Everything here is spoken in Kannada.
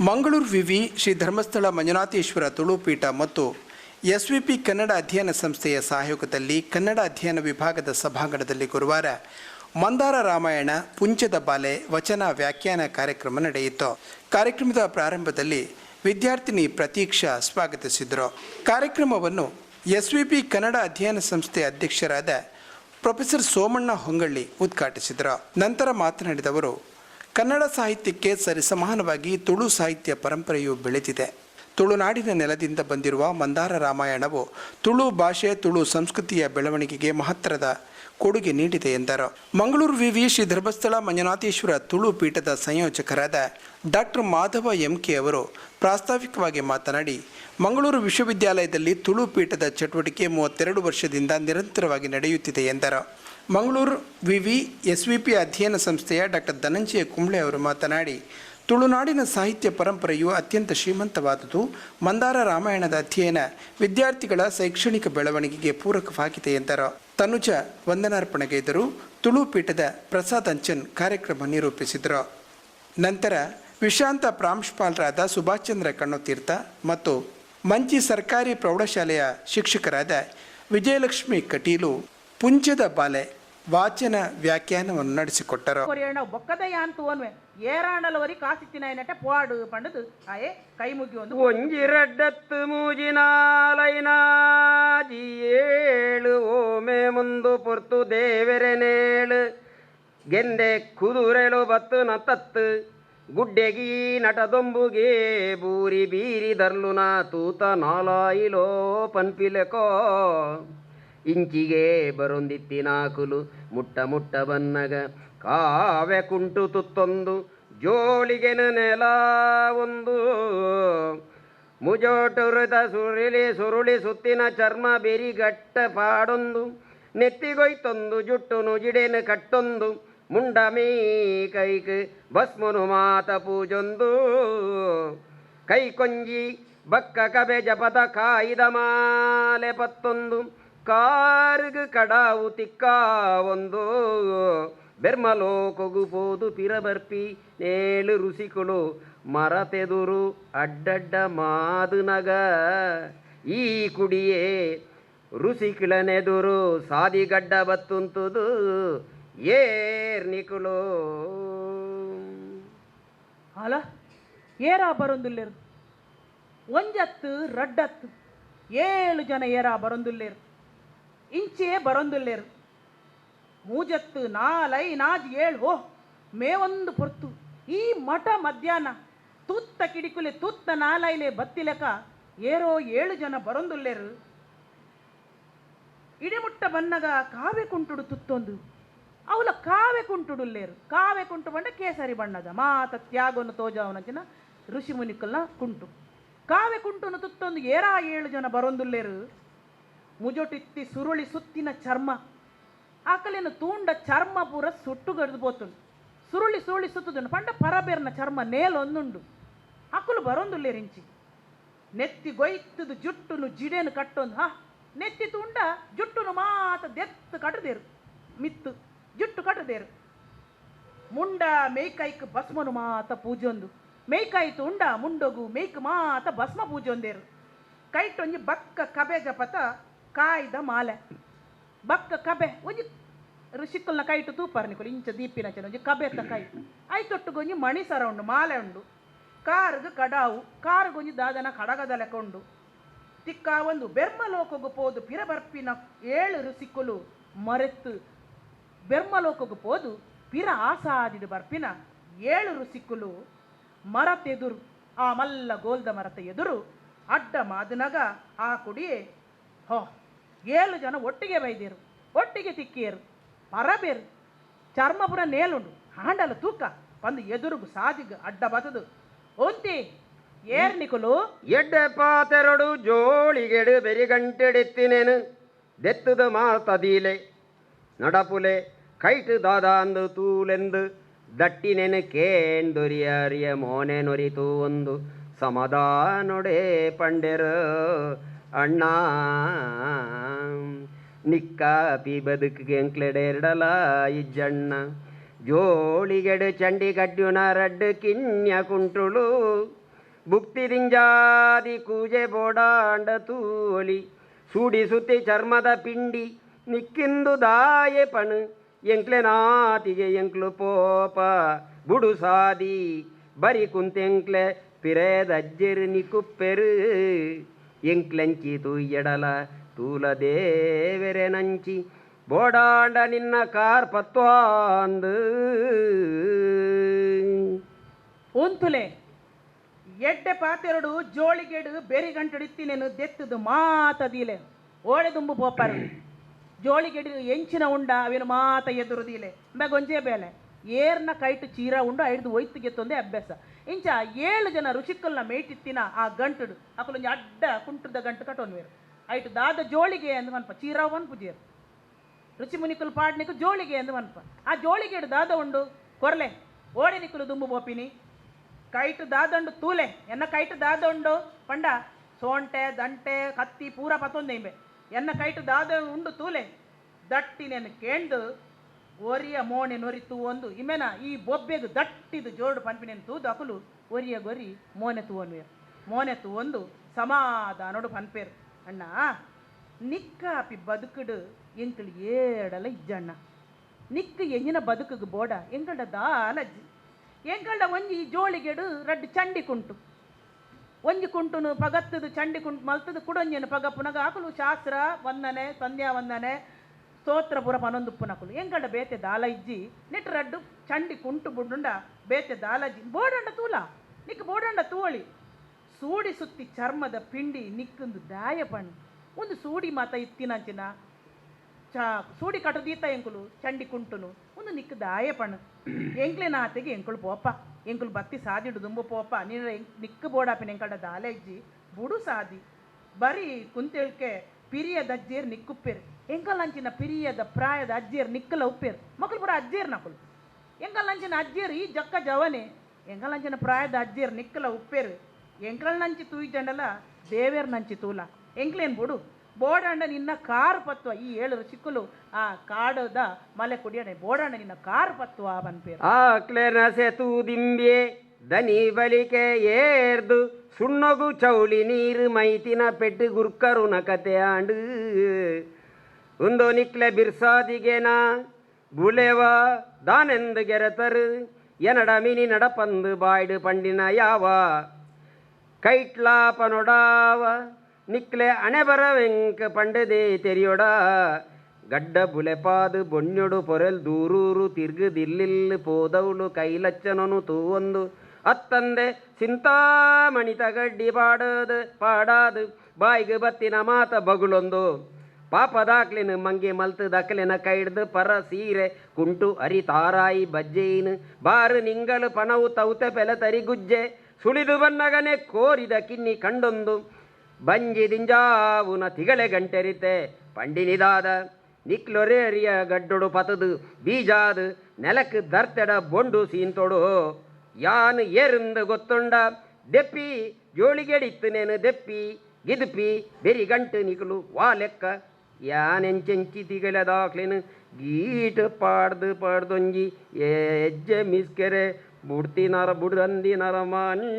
ಮಂಗಳೂರು ವಿವಿ ಶ್ರೀ ಧರ್ಮಸ್ಥಳ ಮಂಜುನಾಥೇಶ್ವರ ತುಳುಪೀಠ ಮತ್ತು ಎಸ್ವಿಪಿ ಕನ್ನಡ ಅಧ್ಯಯನ ಸಂಸ್ಥೆಯ ಸಹಯೋಗದಲ್ಲಿ ಕನ್ನಡ ಅಧ್ಯಯನ ವಿಭಾಗದ ಸಭಾಂಗಣದಲ್ಲಿ ಗುರುವಾರ ಮಂದಾರ ರಾಮಾಯಣ, ಪುಂಚದ ಬಾಲೆ, ವಚನ, ವ್ಯಾಖ್ಯಾನ ಕಾರ್ಯಕ್ರಮ ನಡೆಯಿತು. ಕಾರ್ಯಕ್ರಮದ ಪ್ರಾರಂಭದಲ್ಲಿ ವಿದ್ಯಾರ್ಥಿನಿ ಪ್ರತೀಕ್ಷಾ ಸ್ವಾಗತಿಸಿದರು. ಕಾರ್ಯಕ್ರಮವನ್ನು ಎಸ್ವಿಪಿ ಕನ್ನಡ ಅಧ್ಯಯನ ಸಂಸ್ಥೆ ಅಧ್ಯಕ್ಷರಾದ ಪ್ರೊಫೆಸರ್ ಸೋಮಣ್ಣ ಹೊಂಗಳ್ಳಿ ಉದ್ಘಾಟಿಸಿದರು. ನಂತರ ಮಾತನಾಡಿದವರು ಕನ್ನಡ ಸಾಹಿತ್ಯಕ್ಕೆ ಸರಿಸಮಾನವಾಗಿ ತುಳು ಸಾಹಿತ್ಯ ಪರಂಪರೆಯು ಬೆಳೆದಿದೆ ತುಳುನಾಡಿನ ನೆಲದಿಂದ ಬಂದಿರುವ ಮಂದಾರ ರಾಮಾಯಣವು ತುಳು ಭಾಷೆ, ತುಳು ಸಂಸ್ಕೃತಿಯ ಬೆಳವಣಿಗೆಗೆ ಮಹತ್ತರದ ಕೊಡುಗೆ ನೀಡಿದೆ ಎಂದರು. ಮಂಗಳೂರು ವಿವಿ ಶ್ರೀ ಧರ್ಮಸ್ಥಳ ಮಂಜುನಾಥೇಶ್ವರ ತುಳು ಪೀಠದ ಸಂಯೋಜಕರಾದ ಡಾಕ್ಟರ್ ಮಾಧವ ಎಂಕೆ ಅವರು ಪ್ರಾಸ್ತಾವಿಕವಾಗಿ ಮಾತನಾಡಿ, ಮಂಗಳೂರು ವಿಶ್ವವಿದ್ಯಾಲಯದಲ್ಲಿ ತುಳು ಪೀಠದ ಚಟುವಟಿಕೆ ಮೂವತ್ತೆರಡು ವರ್ಷದಿಂದ ನಿರಂತರವಾಗಿ ನಡೆಯುತ್ತಿದೆ ಎಂದರು. ಮಂಗಳೂರು ವಿವಿ ಎಸ್ ವಿ ಪಿ ಅಧ್ಯಯನ ಸಂಸ್ಥೆಯ ಡಾಕ್ಟರ್ ಧನಂಜಯ ಕುಂಬ್ಳೆ ಅವರು ಮಾತನಾಡಿ, ತುಳುನಾಡಿನ ಸಾಹಿತ್ಯ ಪರಂಪರೆಯು ಅತ್ಯಂತ ಶ್ರೀಮಂತವಾದುದು. ಮಂದಾರ ರಾಮಾಯಣದ ಅಧ್ಯಯನ ವಿದ್ಯಾರ್ಥಿಗಳ ಶೈಕ್ಷಣಿಕ ಬೆಳವಣಿಗೆಗೆ ಪೂರಕವಾಗಿದೆ ಎಂದರು. ತನುಜ ವಂದನಾರ್ಪಣೆಗೈದರು ತುಳು ಪೀಠದ ಪ್ರಸಾದ್ ಅಂಚನ್ ಕಾರ್ಯಕ್ರಮ ನಿರೂಪಿಸಿದರು. ನಂತರ ವಿಶಾಂತ ಪ್ರಾಂಶುಪಾಲರಾದ ಸುಭಾಷ್ ಚಂದ್ರ ಕಣ್ಣುತೀರ್ಥ ಮತ್ತು ಮಂಚಿ ಸರ್ಕಾರಿ ಪ್ರೌಢಶಾಲೆಯ ಶಿಕ್ಷಕರಾದ ವಿಜಯಲಕ್ಷ್ಮಿ ಕಟೀಲು ಪುಂಚದ ಬಾಲೆ ವಾಚನ ವ್ಯಾಖ್ಯಾನವನ್ನು ನಡೆಸಿಕೊಟ್ಟರು. ಕೊರಿಯಣ್ಣ ಬೊಕ್ಕದಯ್ಯ ಅಂತ போடு ಏರಾಂಡಲವರಿ ஆயே ಕೈ ಮುಗಿ ಒಂದು ಒಂಜಿರಡ್ಡತ್ತು ಮೂಜಿನಾಲೈನಾಜಿ ಏಳು ಓಮೆ ಮುಂದು ಪೊರ್ತು ದೇವೆರೆನೇಳು ಗೆಂದೆ ಕುದುರೆಲು ಬತ್ತು ನತ್ತತ್ತು. ಗುಡ್ಡೆಗಿ ನಟದೊಂಬುಗೆ ಬೂರಿ ಬೀರಿ ದರ್ಲುನ ತೂತ ನಾಲಾಯಿಲೋ ಪನ್ಪಿಲಕೋ ಇಂಚಿಗೆ ಬರೊಂದಿತ್ತಿನಾಕುಲು ಮುಟ್ಟ ಮುಟ್ಟ ಬನ್ನಗ. ಕಾವೆ ಕುಂಟು ತುತ್ತೊಂದು ಜೋಳಿಗೆನ ನೆಲ ಒಂದು. ಮುಜೋಟುರಿದ ಸುರುಳಿ ಸುರುಳಿ ಸುತ್ತಿನ ಚರ್ಮ ಬಿರಿಗಟ್ಟ ಪಾಡೊಂದು. ನೆತ್ತಿಗೊಯ್ತೊಂದು ಜುಟ್ಟು ನುಜಿಡೆನು ಕಟ್ಟೊಂದು. ಮುಂಡ ಮೀ ಕೈಕ್ ಭಸ್ಮನು ಮಾತ ಪೂಜೊಂದು. ಕೈ ಕೊಂಜಿ ಬಕ್ಕ ಕಬೆ ಜಪದ ಕಾಯ್ದ ಮಾಲೆ ಪತ್ತೊಂದು. ಕಾರ್ಗ್ ಕಡಾವು ತಿಕ್ಕ ಒಂದು ಬೆರ್ಮಲೋ ಕೊಗುಪೋದು ಪಿರಬರ್ಪಿ ನೇಳು ರುಸಿಕುಳು ಮರತೆದುರು ಅಡ್ಡಡ್ಡ ಮಾದುನಗ ಈ ಕುಡಿಯೇ ರುಸಿಕಿಳನೆದುರು ಸಾದಿಗಡ್ಡ ಬತ್ತುಂತುದು ಏರ್ನಿಕುಳು ಅಲ ಏರ ಬರೊಂದುಲ್ಲೇರು ಒಂಜತ್ತು, ರಡ್ಡತ್ತು, ಏಳು ಜನ ಏರ ಬರೊಂದುಲ್ಲೇರು ಇಂಚೆ ಬರೊಂದುಲ್ಲೇರು? ಮೂಜತ್ತು ನಾಲೈ ನಾಜ್ ಏಳು ಮೇ ಮೇವೊಂದು ಪೊರ್ತು. ಈ ಮಠ ಮಧ್ಯಾಹ್ನ ತುತ್ತ ಕಿಡಿಕುಲೆ ತುತ್ತ ನಾಲೈಲೆ ಬತ್ತಿಲೆಕ ಏರೋ ಏಳು ಜನ ಬರೊಂದುಲ್ಲೇರು. ಇಡಿಮುಟ್ಟ ಬನ್ನಗ ಕಾವೆ ಕುಂಟುಡು ತುತ್ತೊಂದು. ಅವಲ ಕಾವೆ ಕುಂಟುಡುಲ್ಲೇರು. ಕಾವೆ ಕುಂಟು ಬಂಡ ಕೇಸರಿ ಬಣ್ಣದ. ಮಾತ ತ್ಯಾಗವನ್ನು ತೋಜಾವನಂಚಿನ ಋಷಿ ಮುನಿಕಲ್ನ ಕುಂಟು. ಕಾವೆ ಕುಂಟುನು ತುತ್ತೊಂದು ಏರಾ ಏಳು ಜನ ಬರೊಂದುಲ್ಲೇರು. ಮುಜೊಟಿತ್ತಿ ಸುರುಳಿ ಸುತ್ತಿನ ಚರ್ಮ ಆಕಲಿನ ತೂಂಡ ಚರ್ಮ ಪೂರ ಸುಟ್ಟು ಗಡ್ದು ಬೋತುಂಡು ಸುರುಳಿ ಸುರುಳಿ ಸುತ್ತುದುಂಡು ಪಂಡ ಪರಬೇರ್ನ ಚರ್ಮ ನೇಲೊಂದುಂಡು ಅಕ್ಕಲು ಬರೊಂದುಲ್ಲೇರಿಂಚಿ ನೆತ್ತಿ ಗೊಯ್ತದು ಜುಟ್ಟುನು ಜಿಡೇನು ಕಟ್ಟೊಂದು. ಹಾ, ನೆತ್ತಿ ತುಂಡ ಜುಟ್ಟುನು ಮಾತ ದೆತ್ತು ಕಟ್ಟದೇರು ಮಿತ್ತು, ಜುಟ್ಟು ಕಟ್ಟದೇರು ಮುಂಡ ಮೇಯ್ಕೈಕ್ ಭಸ್ಮನು ಮಾತ ಪೂಜೊಂದು ಮೇಯ್ಕಾಯಿ ತುಂಡ ಮುಂಡೊಗು ಮೇಯ್ಕ್ ಮಾತ ಭಸ್ಮ ಪೂಜೊಂದೇರು ಕೈಟೊಂಜಿ ಬಕ್ಕ ಕಬೆ ಜಪತ ಕಾಯ್ದ ಮಾಲೆ. ಬಕ್ಕ ಕಬೆ ಋಷಿಕಲ್ನ ಕೈಟು ತೂಪಾರ ನಿಕೊಲು ಇಂಚ ದೀಪಿನ ಚೆನ್ನ ಒಂಜಿ ಕಬೆತ್ತ ಕೈ ಮಣಿ ಮಣಿಸರ ಉಂಡು, ಮಾಲೆ ಉಂಡು. ಕಾರ್ಗ್ ಕಡಾವು, ಕಾರ್ಗೊಂಜಿ ದಾದನ ಕಡಗದ ಲೆಕ್ಕ ಉಂಡು. ತಿಕ್ಕ ಒಂದು ಬೆರ್ಮಲೋಕಗು ಪೋದು, ಪಿರಬರ್ಪಿನ ಏಳು ಸಿಕ್ಕಲು ಮರೆತು ಬೆರ್ಮಲೋಕಗು ಪೋದು, ಪಿರ ಆಸಾದಿದು ಬರ್ಪಿನ ಏಳು ಸಿಕ್ಕಲು ಮರತೆದುರು. ಆ ಮಲ್ಲ ಗೋಲ್ದ ಮರತ ಎದುರು, ಅಡ್ಡ ಮಾದನಗ ಆ ಕುಡಿಯೇ, ಹೋ, ಏಳು ಜನ ಒಟ್ಟಿಗೆ ಬೈದಿರು, ಒಟ್ಟಿಗೆ ತಿಕ್ಕಿಯರು. ಪರಬೇರು. ಚರ್ಮಪುರ ನೇಲುಂಡು, ಹಾಂಡಲ ತೂಕ, ಬಂದು ಎದುರುಗು ಸಾದಿಗ ಅಡ್ಡ ಬತದು ಒಂತಿ ಏರ್ ನಿಕುಲು. ಎಡ್ಡೆ ಪಾತೆರಡು ಜೋಳಿಗೆಡು ಬೆರಿಗಂಟೆಡೆತ್ತಿನೇನು. ದೆತ್ತದ ಮಾತದೀಲೆ ನಡಪುಲೆ, ಕೈಟ್ ದಾದಾಂದು ತೂಲೆಂದು. ದಟ್ಟಿನೆನು ಮೋನೆ ನೊರಿತು ಒಂದು. ಸಮಾಧಾನೊಡೆ ಪಂಡೆರು ಅಣ್ಣ. ನಿಕ್ಕಾಪಿ ಬದುಕಿಗೆ ಎಂಕ್ಲೆಡೆರಡಲ ಇಜ್ಜಣ್ಣ ಜೋಳಿಗೆಡು ಚಂಡಿ ಗಡ್ಯುನ ರಡ್ಡು ಕಿನ್ಯ ಕುಂಟುಳು ಭುಕ್ತಿರಿಂಜಾದಿ ಕೂಜೆ ಬೋಡಾಂಡ ತೂಲಿ ಸೂಡಿ ಸುತ್ತಿ ಚರ್ಮದ ಪಿಂಡಿ ನಿಕ್ಕಿಂದು ದಾಯೆ ಪಣು. ಎಂಕ್ಲೆ ನಾತಿಗೆ ಎಂಕ್ಲು ಪೋಪ ಬುಡು ಸಾದಿ. ಬರಿ ಕುಂತೆಂಕ್ಲೆ ಪಿರೇದಜ್ಜೆರು ನಿಕುಪ್ಪೆರು. ಎಂಕ್ಲೆಂಚಿ ತೂಯ್ಯಡಲ ತೂಲ ದೇವೆರೆ ನಂಚಿ ಬೋಡಾಂಡ ನಿನ್ನ ಕಾರ್ಪತ್ವಾಂದು ಉಂತುಲೆ ಎಡ್ಡೆ ಪಾತೆರಡು ಜೋಳಿಗೆಡು ಬೆರಿಗಂಟಡಿತ್ತಿನೇನು ದೆತ್ತದು ಮಾತದೀಲೆ ಓಳೆ ದುಂಬು ಪೋಪಾರ, ಜೋಳಿಗೆಡು ಎಂಚಿನ ಉಂಡ ಅವೇನು ಮಾತ ಎದುರುದೀಲೆ ಗೊಂಜೆ ಬೇಲೆ, ಏರ್ನ ಕೈಟು ಚೀರ ಉಂಡು ಐದು ಒಯ್ತು ಗೆತ್ತೊಂದೆ ಅಭ್ಯಾಸ. ಇಂಚ ಏಳು ಜನ ಋಷಿಕಲ್ನ ಮೇಟಿತ್ತಿನ ಆ ಗಂಟುಡು ಅಕಲೊಂಜಿ ಅಡ್ಡ ಕುಂಟದ ಗಂಟು ಕಟ್ಟೋನ್ವೇರು. ಐಟು ದಾದ ಜೋಳಿಗೆ ಅಂದ್ ಮನ್ಪ. ಚೀರ ಒನ್ ಪುಜೇರು ರುಚಿ ಮುನಿಕುಲು ಪಾಡ್ನಿಕು ಜೋಳಿಗೆ ಎಂದು ಮನ್ಪ. ಆ ಜೋಳಿಗೆ ದಾದ ಉಂಡು, ಕೊರ್ಲೆ. ಓಡೆ ನಿಕ್ಕಲು ದುಂಬು ಬೋಪಿನಿ. ಕೈಟ್ ದಾದಂಡು ತೂಲೆ. ಎನ್ನ ಕೈಟ್ ದಾದ ಉಂಡು, ಪಂಡ. ಸೋಂಟೆ, ದಂಟೆ, ಕತ್ತಿ, ಪೂರ ಪತ್ತೊಂದೆಂಬೆ ಎನ್ನ ಕೈಟು ದಾದ ಉಂಡು, ತೂಲೆ. ದಟ್ಟಿನೇನು ಕೇಂದು ಒರಿಯ ಮೋಣೆ ನೊರಿತು ಒಂದು. ಇಮೆನ ಈ ಬೊಬ್ಬೆಗು ದಟ್ಟಿದು ಜೋಡು ಪನ್ಪಿನೇನು ತೂದು ಅಕುಲು ಒರಿಯ ಗೊರಿ ಮೋನೆ ತೂವನ್ವೇರು ಮೋನೆ ತೂ ಒಂದು ಸಮಾಧಾನೋಡು ಪನ್ಪೇರು. ಅಣ್ಣ, ನಿಕ್ಕಾಪಿ ಬದುಕುಡು ಎಂಕಳು ಏಡಲ ಇಜ್ಜಣ್ಣ. ನಿಕ್ಕ ಎಂಜಿನ ಬದುಕುಗು ಬೋಡ ಎಂಗಡ ದಾಲಜ್ಜಿ. ಎಂಗಡ ಒಂಜಿ ಜೋಳಿಗೆಡು ರಡ್ಡು ಚಂಡಿ ಕುಂಟು. ಒಂಜಿ ಕುಂಟುನು ಪಗತ್ತದು, ಚಂಡಿ ಕುಂಟು ಮಲ್ತದು, ಕುಡೊಂಜೆನು ಪಗ ಪುನಗ ಆಕುಲು ಶಾಸ್ತ್ರ ವಂದನೆ, ಸಂಧ್ಯಾ ವಂದನೆ, ಸ್ತೋತ್ರ ಪುರ ಪನೊಂದು ಪುನಕುಲು ಎಂಗಡ ಬೇತೆ ದಾಲ ಇಜ್ಜಿ ನಿಟ್ಟು ರಡ್ಡು ಚಂಡಿ ಕುಂಟು ಬುಡ್ಡುಂಡ ಬೇತೆ ದಾಲಜ್ಜಿ. ಬೋಡಂಡ ತೂಲ, ನಿಕ್ ಬೋಡಂಡ ತೂವಳಿ. ಸೂಡಿ ಸುತ್ತಿ ಚರ್ಮದ ಪಿಂಡಿ ನಿಕ್ಕಂದು ದಾಯ ಒಂದು ಸೂಡಿ ಮಾತ ಇತ್ತಿನಂಚಿನ ಚ, ಸೂಡಿ ಕಟದೀತ ಎಂಕುಲು ಚಂಡಿ ಕುಂಟುನು. ಒಂದು ನಿಕ್ಕ ದಾಯ ಎಂಕ್ಲೆ ನಾತೆಗೆ ಎಂಕುಳು ಪೋಪ. ಎಂಕುಲು ಬತ್ತಿ ಸಾದಿಡು ದುಂಬು ಪೋಪ. ನೀನು ನಿಕ್ಕ ಬೋಡಾಪಿನ ಎಂಕಡ ದಾಲೆಜ್ಜಿ ಬುಡು ಸಾದಿ. ಬರೀ ಕುಂತೇಳ್ಕೆ ಪಿರಿಯದ ಅಜ್ಜಿಯರ್ ನಿಕ್ಕುಪ್ಪೇರು. ಎಂಕಲ್ಲಂಚಿನ ಪಿರಿಯದ ಪ್ರಾಯದ ಅಜ್ಜಿಯರ್ ನಿಕ್ಕಲ ಉಪ್ಪೇರು. ಮಕ್ಕಳು ಪುರ ಅಜ್ಜಿಯರ್ ನಕುಲು. ಎಂಕಲ್ಲಂಚಿನ ಅಜ್ಜಿಯರ್ ಈ ಜಕ್ಕ ಜವನೆ. ಎಂಕಲ್ಲಂಚಿನ ಪ್ರಾಯದ ಅಜ್ಜಿಯರ್ ನಿಕ್ಕಲ ಉಪ್ಪೇರು. ಎಂಕಲ್ ನಂಚಿ ತೂಯ್ತಂಡಲ್ಲ, ದೇವೇರ್ ನಂಚಿ ತೂಲ. ಎಂಕ್ಲೇನ್ ಬಿಡು? ಬೋಡಾಂಡ ನಿನ್ನ ಕಾರ್ ಪತ್ವ. ಈ ಏಳು ಚಿಕ್ಕಲು, ಆ ಕಾಡದ ಮಲೆ ಕುಡಿಯಣೆ. ಬೋಡಾಂಡ ನಿನ್ನ ಕಾರ್ ಪತ್ವ ಬನ್ಪೇರು ಆಕ್ಲೆ ನಸೆ ದಿಂಬೆ, ದನಿ ಬಲಿಕೆ ಏರ್ದು, ಸುಣ್ಣಗು ಚೌಳಿ ನೀರು ಮೈತಿನ ಪೆಟ್ಟು ಗುರ್ಕರುನ ಕತೆ ಆಂಡು. ಉಂದೋ ನಿಕ್ಲೆ ಬಿರ್ಸಾದಿಗೆನ ಬುಲೆವ ದಾನೆಂದು ಗೆರೆತರು. ಎನಡ ಮಿನಿ ನಡಪಂದು ಬಾಯ್ಡು ಪಂಡಿನ ಯಾವ. ಕೈಟ್ಲಾಪ ನೊಡಾವ ನಿಕ್ಲೆ ಅಣೆ ಬರವೆಂಕ ಪಂಡದೆ ತೆರಿಯೊಡ. ಗಡ್ಡ ಬುಲೆಪಾದು ಬೊಣ್ಣೊಡು ಪೊರೆಲ್ ದೂರೂರು ತಿರ್ಗದಿಲ್ಲಿಲ್ ಪೋದೌಲು ಕೈಲಚ್ಚನನು ತೂವೊಂದು. ಅತ್ತಂದೆ ಸಿಂತಾಮಣಿ ತಗಡ್ಡಿ ಪಾಡದು, ಪಾಡಾದು. ಬಾಯಿಗೆ ಬತ್ತಿನ ಮಾತ ಬಗುಳೊಂದು. ಪಾಪದಾಕ್ಲಿನ ಮಂಗೆ ಮಲ್ತು ದಕ್ಲಿನ ಕೈಡ್ದು ಪರ ಸೀರೆ ಕುಂಟು ಅರಿ ತಾರಾಯಿ ಬಜ್ಜೆಯಿನ. ಬಾರು ನಿಂಗಲು ಪಣವು ತೌತೆ ಪೆಲ ತರಿಗುಜ್ಜೆ ಸುಳಿದು ಬನ್ನಗನೆ ಕೋರಿದ ಕಿನ್ನಿ ಕಂಡೊಂದು. ಬಂಜಿ ದಿಂಜಾವುನ ತಿಗಳೆ ಗಂಟೆರಿತೆ. ಪಂಡಿನಿದಾದ ನಿಕ್ಲೊರೇರಿಯ ಗಡ್ಡೊಡು ಪತದು. ಬೀಜಾದು ನೆಲಕ್ಕೆ ದರ್ತೆಡ ಬೊಂಡು ಸೀಂತೊಡು. ಯಾನು ಏರಿಂದ ಗೊತ್ತುಂಡ. ದೆಪ್ಪಿ ಜೋಳಿಗೆಡಿತ್ತು ದೆಪ್ಪಿ. ಗಿದುಪಿ ಬೆರಿ ಗಂಟು ನಿಕಲು ವಾ ಲೆಕ್ಕ. ಯಾನೆಂಚೆಂಚಿ ತಿಗಳೆದಾಕ್ಲೇನು ಗೀಟ್ ಪಾಡ್ದು ಪಾಡ್ದೊಂಜಿ. ಎಜ್ಜೆ ಮಿಸ್ಕೆರೆ బుడ్తి నర బుడంది నరమాని